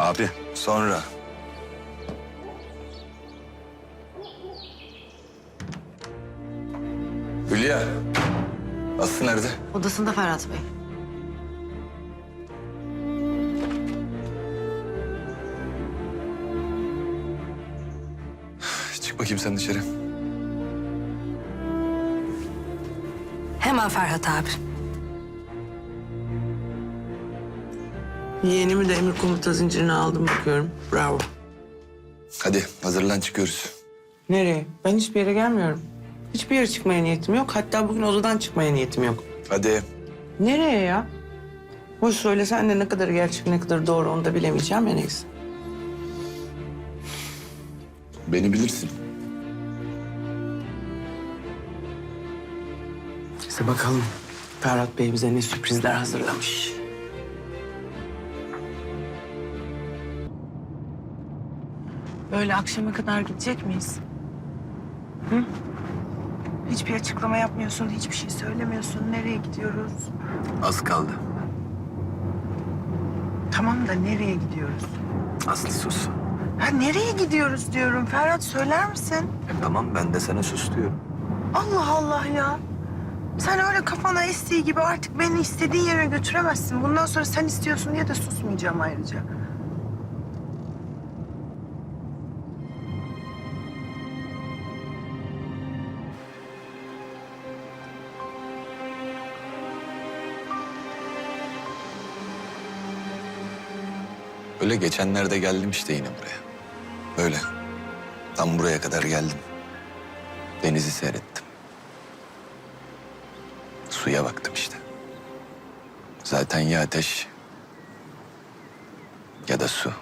Abi sonra. Hülya. Aslı nerede? Odasında Ferhat Bey. Çık bakayım sen dışarı. Hemen Ferhat abi. Yeğenimi de emir komuta zincirine aldım bakıyorum. Bravo. Hadi hazırlan çıkıyoruz. Nereye? Ben hiçbir yere gelmiyorum. Hiçbir yere çıkmaya niyetim yok. Hatta bugün odadan çıkmaya niyetim yok. Hadi. Nereye ya? Hoş söylesen de ne kadar gerçek ne kadar doğru onu da bilemeyeceğim ya neyse. Beni bilirsin. İşte bakalım Ferhat Bey bize ne sürprizler hazırlamış. Böyle akşama kadar gidecek miyiz? Hı? Hiçbir açıklama yapmıyorsun, hiçbir şey söylemiyorsun. Nereye gidiyoruz? Az kaldı. Tamam da nereye gidiyoruz? Aslı sus. Ha nereye gidiyoruz diyorum. Ferhat söyler misin? Tamam ben de sana sus diyorum. Allah Allah ya. Sen öyle kafana estiği gibi artık beni istediğin yere götüremezsin. Bundan sonra sen istiyorsun diye de susmayacağım ayrıca. Öyle geçenlerde geldim işte yine buraya. Öyle. Tam buraya kadar geldim. Denizi seyrettim. Suya baktım işte. Zaten ya ateş ya da su.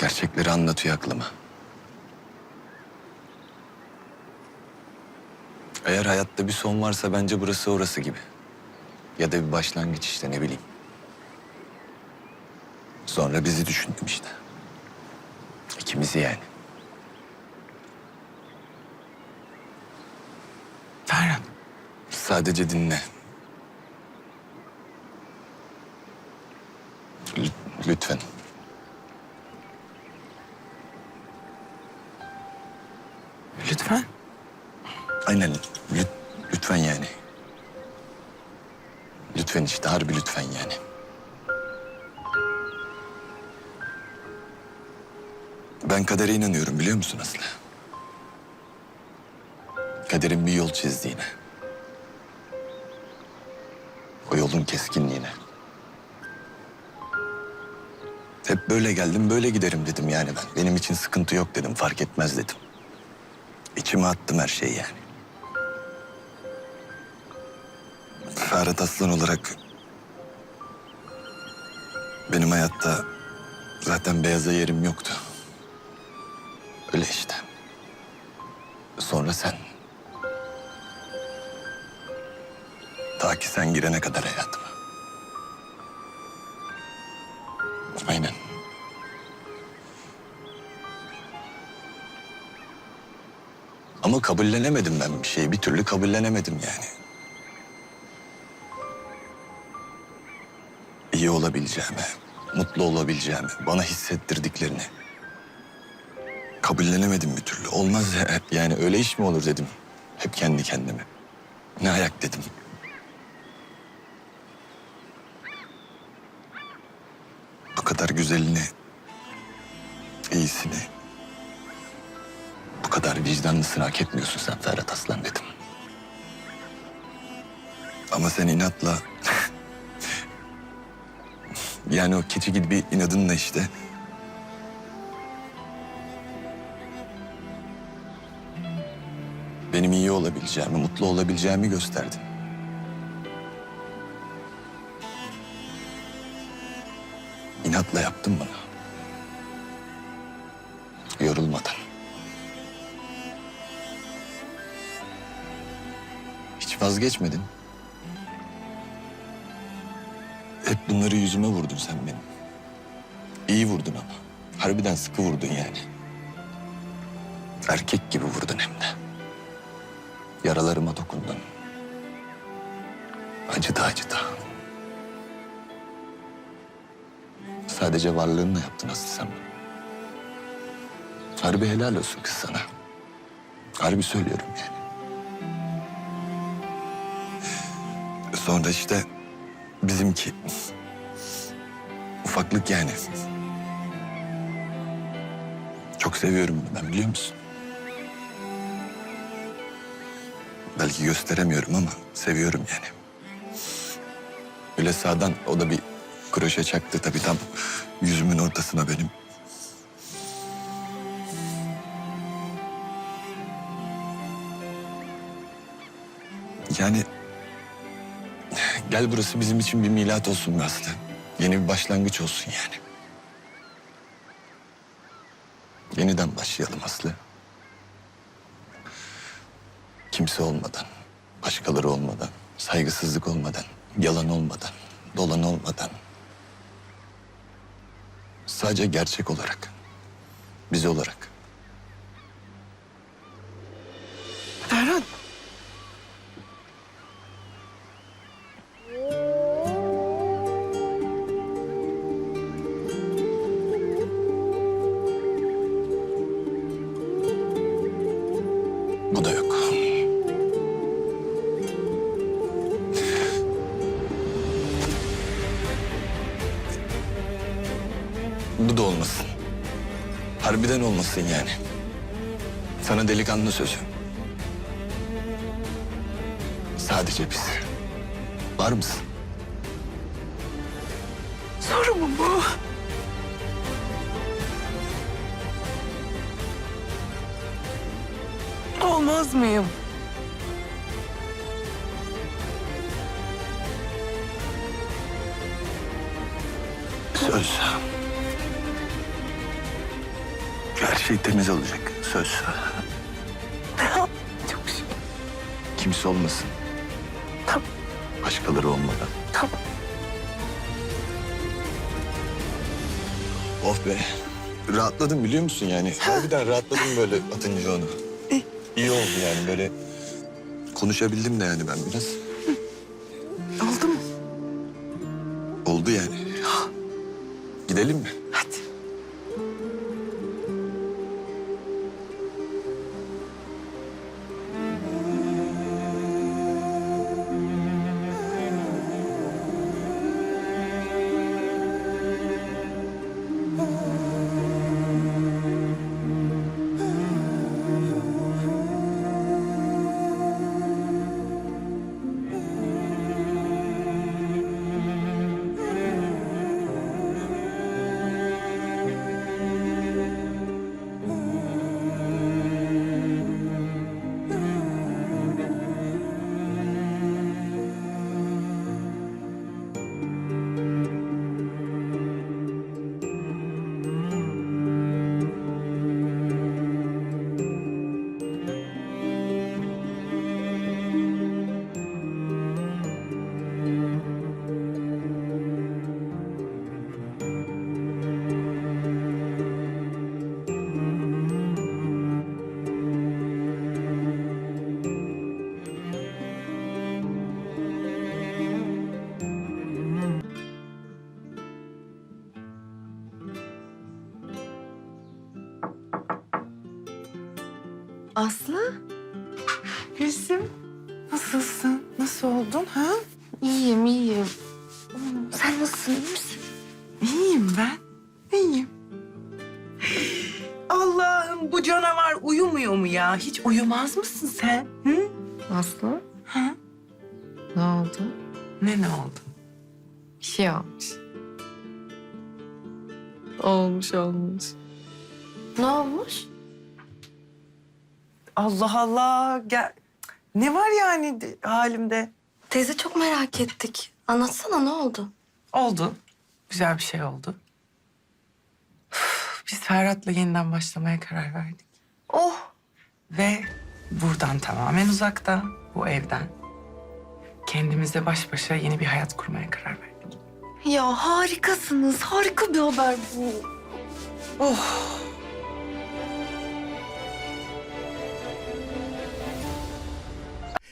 Gerçekleri anlatıyor aklıma. Eğer hayatta bir son varsa bence burası orası gibi. Ya da bir başlangıç işte ne bileyim. Sonra bizi düşündüm işte. İkimizi yani. Ferhat. Sadece dinle. Lü- lütfen. Lütfen. Aynen. lü- lütfen yani. Lütfen işte harbi lütfen yani. Ben kadere inanıyorum biliyor musun Aslı? Kaderin bir yol çizdiğine. O yolun keskinliğine. Hep böyle geldim, böyle giderim dedim yani ben. Benim için sıkıntı yok dedim, fark etmez dedim. İçime attım her şeyi yani. Ferhat Aslan olarak benim hayatta zaten beyaza yerim yoktu. Öyle işte. Sonra sen. Ta ki sen girene kadar hayatıma. Aynen. Ama kabullenemedim ben bir şeyi. Bir türlü kabullenemedim yani. İyi olabileceğimi, mutlu olabileceğimi, bana hissettirdiklerini. Kabullenemedim bir türlü. Olmaz ya. Yani öyle iş mi olur dedim. Hep kendi kendime. Ne ayak dedim. Bu kadar güzelini, iyisini, bu kadar vicdanlısını hak etmiyorsun sen Ferhat Aslan dedim. Ama sen inatla... yani o keçi gibi inadınla işte... Benim iyi olabileceğimi, mutlu olabileceğimi gösterdin. İnatla yaptın bunu. Yorulmadan. Hiç vazgeçmedin. Hep bunları yüzüme vurdun sen benim. İyi vurdun ama. Harbiden sıkı vurdun yani. Erkek gibi vurdun hem de. Yaralarıma dokundun. Acıdı acıdı. Sadece varlığınla yaptın Aslı sen bunu. Harbi helal olsun kız sana. Harbi söylüyorum yani. Sonra işte bizimki ufaklık yani. Çok seviyorum bunu ben biliyor musun? Belki gösteremiyorum ama seviyorum yani. Öyle sağdan o da bir kroşe çaktı tabii tam yüzümün ortasına benim. Yani gel burası bizim için bir milat olsun Aslı. Yeni bir başlangıç olsun yani. Yeniden başlayalım Aslı. Kimse olmadan, başkaları olmadan, saygısızlık olmadan, yalan olmadan, dolan olmadan. Sadece gerçek olarak, biz olarak. Bu da olmasın. Harbiden olmasın yani. Sana delikanlı sözü. Sadece biz. Var mısın? Soru mu bu? Olmaz mıyım? Söz. Her şey temiz olacak. Söz. Çok şükür. Kimse olmasın. Tamam. Başkaları olmadan. Tamam. Of be. Rahatladım biliyor musun yani? Harbiden rahatladım böyle atınca onu. İyi. İyi oldu yani böyle. Konuşabildim de yani ben biraz. Oldu mu? Oldu yani. Gidelim mi? İyiyim, iyiyim. Sen nasılsın, iyi misin? İyiyim ben. İyiyim. Allah'ım bu canavar uyumuyor mu ya? Hiç uyumaz mısın sen? Hı? Aslı, Ha? ne oldu? Ne ne oldu? Bir şey olmuş. Olmuş, olmuş. Ne olmuş? Allah Allah. Gel. Ne var yani de- halimde? Teyze çok merak ettik. Anlatsana ne oldu? Oldu. Güzel bir şey oldu. Üf, Biz Ferhat'la yeniden başlamaya karar verdik. Oh, Ve buradan tamamen uzakta, bu evden. Kendimizle baş başa yeni bir hayat kurmaya karar verdik. ya harikasınız. Harika bir haber bu. Oh.